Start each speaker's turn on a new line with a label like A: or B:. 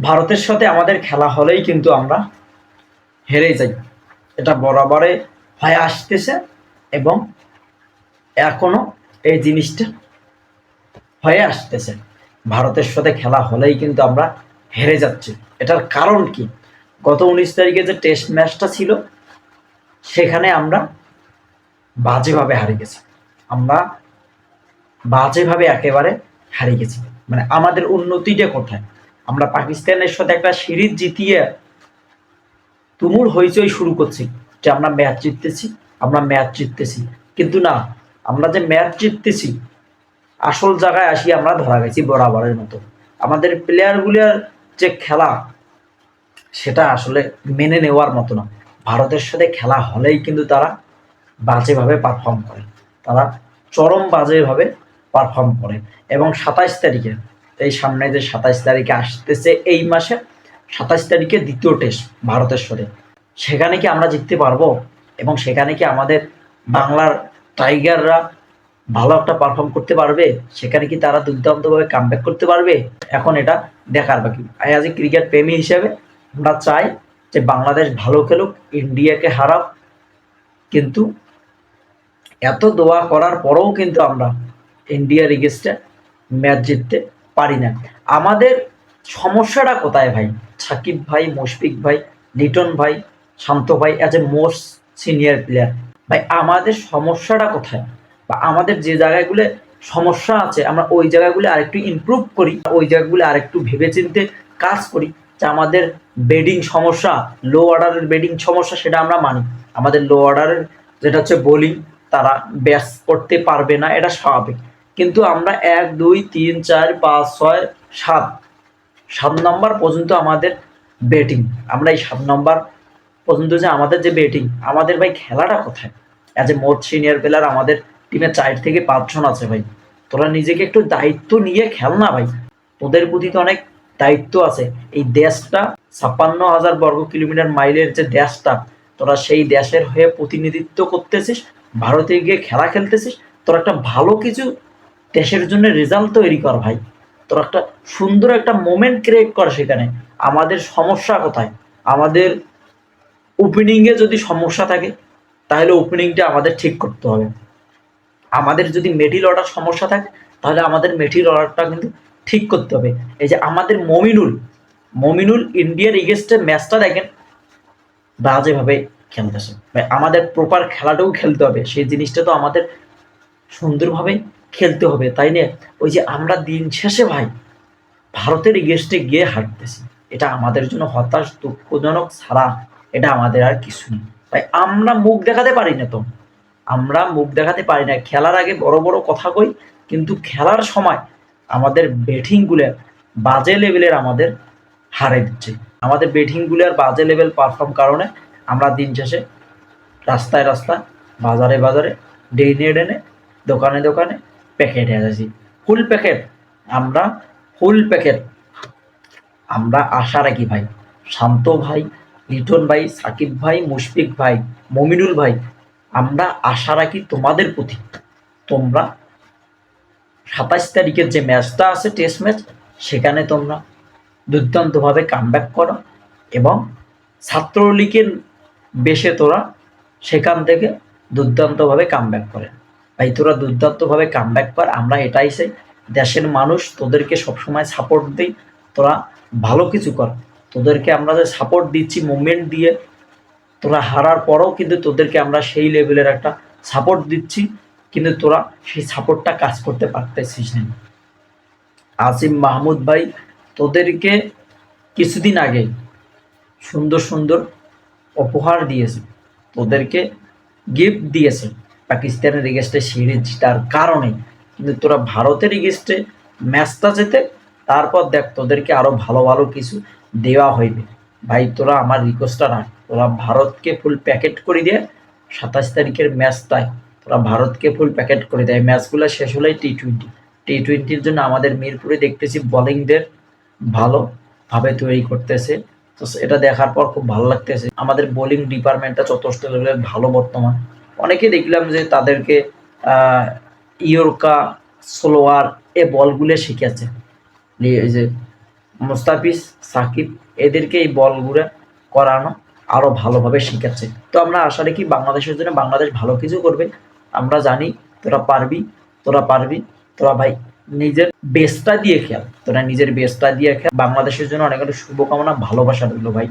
A: ভারতের সাথে আমাদের খেলা হলেই কিন্তু আমরা হেরে যাই। এটা বরাবরে হয়ে আসতেছে এবং এখনও এই জিনিসটা হয়ে আসতেছে। ভারতের সাথে খেলা হলেই কিন্তু আমরা হেরে যাচ্ছি। এটার কারণ কি? গত উনিশ তারিখে যে টেস্ট ম্যাচটা ছিল, সেখানে আমরা বাজেভাবে হারিয়ে গেছি। আমরা বাজেভাবে একেবারে হারিয়ে গেছি। মানে আমাদের উন্নতিটা কোথায়? আমরা পাকিস্তানের সাথে একটা সিরিজ জিতিয়ে তুমুল হইচই শুরু করছি যে আমরা ম্যাচ জিততেছি, আমরা ম্যাচ জিততেছি। কিন্তু না, আমরা যে ম্যাচ জিততেছি, আসল জায়গায় আসি আমরা ধরা গেছি বরাবরের মতো। আমাদের প্লেয়ারগুলোর যে খেলা, সেটা আসলে মেনে নেওয়ার মতো না। ভারতের সাথে খেলা হলেই কিন্তু তারা বাজেভাবে পারফর্ম করে। তারা চরম বাজেভাবে পারফর্ম করে। এবং সাতাইশ তারিখে এই সামনে যে সাতাইশ তারিখে আসতেছে এই মাসে সাতাইশ তারিখে দ্বিতীয় টেস্ট ভারতের সাথে সেখানে কি আমরা জিততে পারব? এবং সেখানে কি আমাদের বাংলার টাইগাররা ভালো একটা পারফর্ম করতে পারবে? সেখানে কি তারা দুর্দান্তভাবে কামব্যাক করতে পারবে? এখন এটা দেখার বাকি। আজ ক্রিকেট প্রেমী হিসেবে আমরা চাই যে বাংলাদেশ ভালো খেলুক, ইন্ডিয়াকে হারাক। কিন্তু এত দোয়া করার পরেও কিন্তু আমরা ইন্ডিয়ার এগেস্টে ম্যাচ জিততে পারি না। আমাদের সমস্যাটা কোথায় ভাই? সাকিব ভাই, মুশফিক ভাই, লিটন ভাই, শান্ত ভাই as a most senior player ভাই, আমাদের সমস্যাটা কোথায়? বা আমাদের যে জায়গাগুলো সমস্যা আছে, আমরা ওই জায়গাগুলো আরেকটু ইমপ্রুভ করি, ওই জায়গাগুলো আরেকটু ভেবেচিন্তে কাজ করি, যে আমাদের বেডিং সমস্যা লো অর্ডারের বেডিং সমস্যা সেটা আমরা মানি। আমাদের লো অর্ডারের যেটা হচ্ছে বোলিং তারা ব্যাস করতে পারবে না, এটা স্বাভাবিক। কিন্তু আমরা এক, দুই, তিন, চার, পাঁচ, ছয়, সাত। সাত নম্বর পর্যন্ত আমাদের ব্যাটিং আমরা এই সাত নম্বর পর্যন্ত যে আমাদের যে ব্যাটিং আমাদের ভাই খেলাটা কোথায়? অ্যাজ এ মোট সিনিয়র প্লেয়ার আমাদের টিমে চার থেকে পাঁচজন আছে ভাই। তোরা নিজেকে একটু দায়িত্ব নিয়ে খেল না ভাই। তোদের প্রতি তো অনেক দায়িত্ব আছে। এই দেশটা ছাপ্পান্ন হাজার বর্গ কিলোমিটার মাইলের যে দেশটা, তোরা সেই দেশের হয়ে প্রতিনিধিত্ব করতেছিস, ভারতে গিয়ে খেলা খেলতেছিস, তোর একটা ভালো কিছু দেশের জন্য রেজাল্ট তৈরি কর ভাই। তোর একটা সুন্দর একটা মোমেন্ট ক্রিয়েট কর সেখানে। আমাদের সমস্যা কোথায়? আমাদের ওপেনিংয়ে যদি সমস্যা থাকে, তাহলে ওপেনিংটা আমাদের ঠিক করতে হবে। আমাদের যদি মেডিল অর্ডার সমস্যা থাকে, তাহলে আমাদের মেডিল অর্ডারটা কিন্তু ঠিক করতে হবে। এই যে আমাদের মমিনুল মমিনুল ইন্ডিয়ার এগেস্টের ম্যাচটা দেখেন। বাজেভাবে খেলতেছে। আমাদের প্রপার খেলাটাও খেলতে হবে। সেই জিনিসটা তো আমাদের সুন্দরভাবে খেলতে হবে, তাই না? ওই যে আমরা দিন শেষে ভাই, ভারতের এগেস্টে গিয়ে হাঁটতেছি এটা আমাদের জন্য হতাশ, দুঃখজনক ছাড়া এটা আমাদের আর কিছু নেই। তাই আমরা মুখ দেখাতে পারি না তো। আমরা মুখ দেখাতে পারি না। খেলার আগে বড় বড় কথা কই, কিন্তু খেলার সময় আমাদের ব্যাটিংগুলো বাজে লেভেলের আমাদের হারে দিচ্ছে। আমাদের ব্যাটিংগুলোর বাজে লেভেল পারফর্ম কারণে আমরা দিন শেষে রাস্তায় রাস্তায়, বাজারে বাজারে ডেনে ডেনে দোকানে দোকানে প্যাকেটে আসি ফুল প্যাকেট। আমরা ফুল প্যাকেট। আমরা আশা রাখি ভাই। শান্ত ভাই, লিটন ভাই, সাকিব ভাই, মুশফিক ভাই, মমিনুল ভাই, আমরা আশা রাখি তোমাদের প্রতি। তোমরা সাতাশ তারিখের যে ম্যাচটা আছে, টেস্ট ম্যাচ, সেখানে তোমরা দুর্দান্তভাবে কামব্যাক করো এবং ছাত্রলীগের বেশে তোরা সেখান থেকে দুর্দান্তভাবে কামব্যাক করে। ভাই, তোরা দুর্দান্তভাবে কামব্যাক কর, আমরা এটাই চাই। দেশের মানুষ তোদেরকে সবসময় সাপোর্ট দিই, তোরা ভালো কিছু কর। তোদেরকে আমরা যে সাপোর্ট দিচ্ছি মুভমেন্ট দিয়ে, তোরা হারার পরেও কিন্তু তোদেরকে আমরা সেই লেভেলের একটা সাপোর্ট দিচ্ছি, কিন্তু তোরা সেই সাপোর্টটা কাজ করতে পারতেছিস না। আসিম মাহমুদ ভাই, তোদেরকে কিছুদিন আগে সুন্দর সুন্দর উপহার দিয়েছে, তোদেরকে গিফট দিয়েছে। পাকিস্তানের এগেস্টে সিরিজ জেতার কারণে। কিন্তু তোরা ভারতের এগেস্টে ম্যাচটা যেতে তারপর দেখ তোদেরকে আরও ভালো ভালো কিছু দেওয়া হইবে। ভাই, তোরা আমার রিকোয়েস্টটা রাখ। তোরা ভারতকে ফুল প্যাকেট করে দিয়ে সাতাশ তারিখের ম্যাচটায় তোরা ভারতকে ফুল প্যাকেট করে দেয় ম্যাচগুলো শেষ হলেই টি টোয়েন্টি টি টোয়েন্টির জন্য আমাদের মিরপুরে দেখতেছি বোলিংদের ভালোভাবে তৈরি করতেছে। তো এটা দেখার পর খুব ভালো লাগতেছে। আমাদের বোলিং ডিপার্টমেন্টটা যথেষ্ট লেভেলের ভালো বর্তমান। অনেকে দেখলাম যে তাদেরকে ইয়র্কা, স্লোয়ার এ বলগুলো শিখেছে যে মুস্তাফিজ, সাকিব, এদেরকে এই বলগুলো করানো আরও ভালোভাবে শিখাচ্ছে। তো আমরা আশা রাখি বাংলাদেশের জন্য বাংলাদেশ ভালো কিছু করবে। আমরা জানি তোরা পারবি তোরা পারবি, তোরা ভাই নিজের বেস্টটা দিয়ে খেল, তোরা নিজের বেস্টটা দিয়ে খেল। বাংলাদেশের জন্য অনেক অনেক শুভকামনা, ভালোবাসা রইল ভাই।